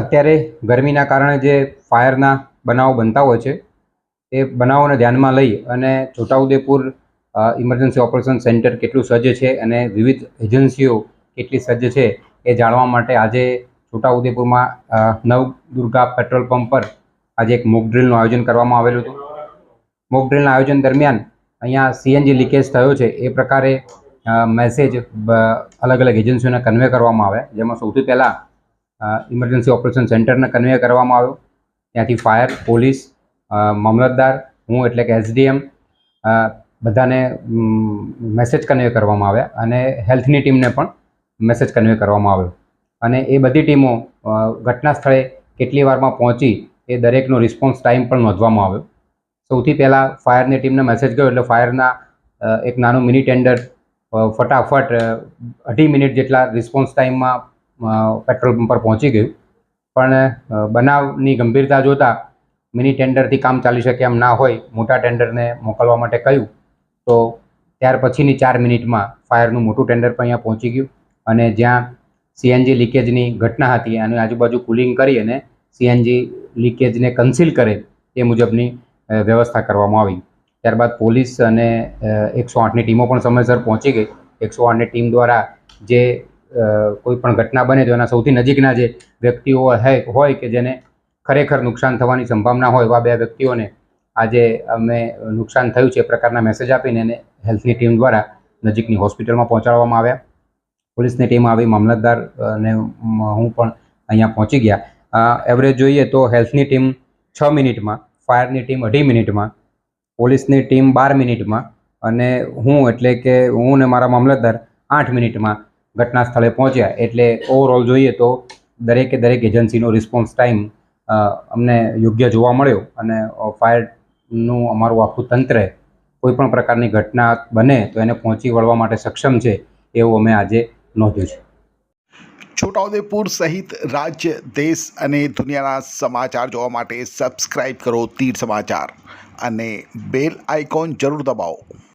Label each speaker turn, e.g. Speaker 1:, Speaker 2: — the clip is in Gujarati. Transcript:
Speaker 1: અત્યારે ગરમીના કારણે જે ફાયરના બનાવો બનતા હોય છે, એ બનાવોને ધ્યાનમાં લઈ અને છોટાઉદેપુર ઇમરજન્સી ઓપરેશન સેન્ટર કેટલું સજ્જ છે અને વિવિધ એજન્સીઓ કેટલી સજ્જ છે એ જાણવા માટે આજે છોટાઉદેપુરમાં નવદુર્ગા પેટ્રોલ પંપ પર આજે એક મોક ડ્રિલનું આયોજન કરવામાં આવેલું હતું. મોક ડ્રિલના આયોજન દરમિયાન અહીંયા સીએનજી લીકેજ થયો છે, એ પ્રકારે મેસેજ અલગ અલગ એજન્સીઓને કન્વે કરવામાં આવે જેમાં સૌથી પહેલાં ઇમરજન્સી ઓપરેશન સેન્ટરને કન્વે કરવામાં આવ્યો. ત્યાંથી ફાયર, પોલીસ મામલતદાર, હું એટલે કે એસડીએમ બધાને મેસેજ કન્વે કરવામાં આવ્યા અને હેલ્થની ટીમને પણ મેસેજ કન્વે કરવામાં આવ્યો. અને એ બધી ટીમો ઘટના સ્થળે કેટલી વારમાં પહોંચી એ દરેકનો રિસ્પોન્સ ટાઈમ પણ નોંધવામાં આવ્યો. સૌથી પહેલાં ફાયરની ટીમને મેસેજ ગયો એટલે ફાયરના એક નાનું મિની ટેન્ડર ફટાફટ અઢી મિનિટ જેટલા રિસ્પોન્સ ટાઈમમાં પેટ્રોલ પંપ પર પહોંચી ગયું. પણ બનાવની ગંભીરતા જોતાં મિની ટેન્ડરથી કામ ચાલી શકે એમ ના હોય, મોટા ટેન્ડરને મોકલવા માટે કહ્યું. તો ત્યાર પછીની ચાર મિનિટમાં ફાયરનું મોટું ટેન્ડર પણ અહીંયા પહોંચી ગયું અને જ્યાં સીએનજી લીકેજની ઘટના હતી અને આજુબાજુ કુલિંગ કરી અને સીએનજી લીકેજને કન્સીલ કરે એ મુજબની વ્યવસ્થા કરવામાં આવી. ત્યારબાદ પોલીસ અને એકસો આઠની ટીમો પણ સમયસર પહોંચી ગઈ. એકસો આઠની ટીમ દ્વારા જે કોઈ પણ ઘટના બને તો એના સૌથી નજીકના જે વ્યક્તિઓ હોય કે જેને ખરેખર નુકસાન થવાની સંભાવના હોય, એવા બે વ્યક્તિઓને આજે અમે નુકસાન થયું છે એ પ્રકારના મેસેજ આપીને એને હેલ્થની ટીમ દ્વારા નજીકની હોસ્પિટલમાં પહોંચાડવામાં આવ્યા. પોલીસની ટીમ આવી, મામલતદાર અને હું પણ અહીંયા પહોંચી ગયા. એવરેજ જોઈએ તો હેલ્થની ટીમ છ મિનિટમાં ફાયરની ટીમ અઢી મિનિટમાં, પોલીસની ટીમ બાર મિનિટમાં અને હું એટલે કે હું ને મારા મામલતદાર આઠ મિનિટમાં ઘટના સ્થળે પહોંચ્યા. એટલે ઓવરઓલ જોઈએ તો દરેકે દરેક એજન્સીનો રિસ્પોન્સ ટાઈમ અમને યોગ્ય જોવા મળ્યો અને ફાયરનું અમારું આખું તંત્ર કોઈ પણ પ્રકારની ઘટના બને તો એને પહોંચી વળવા માટે સક્ષમ છે એવું અમે આજે નોંધ્યું છે.
Speaker 2: છોટાઉદેપુર સહિત રાજ્ય, દેશ અને દુનિયાના સમાચાર જોવા માટે સબસ્ક્રાઈબ કરો તીર સમાચાર અને બેલ આઇકોન જરૂર દબાવો.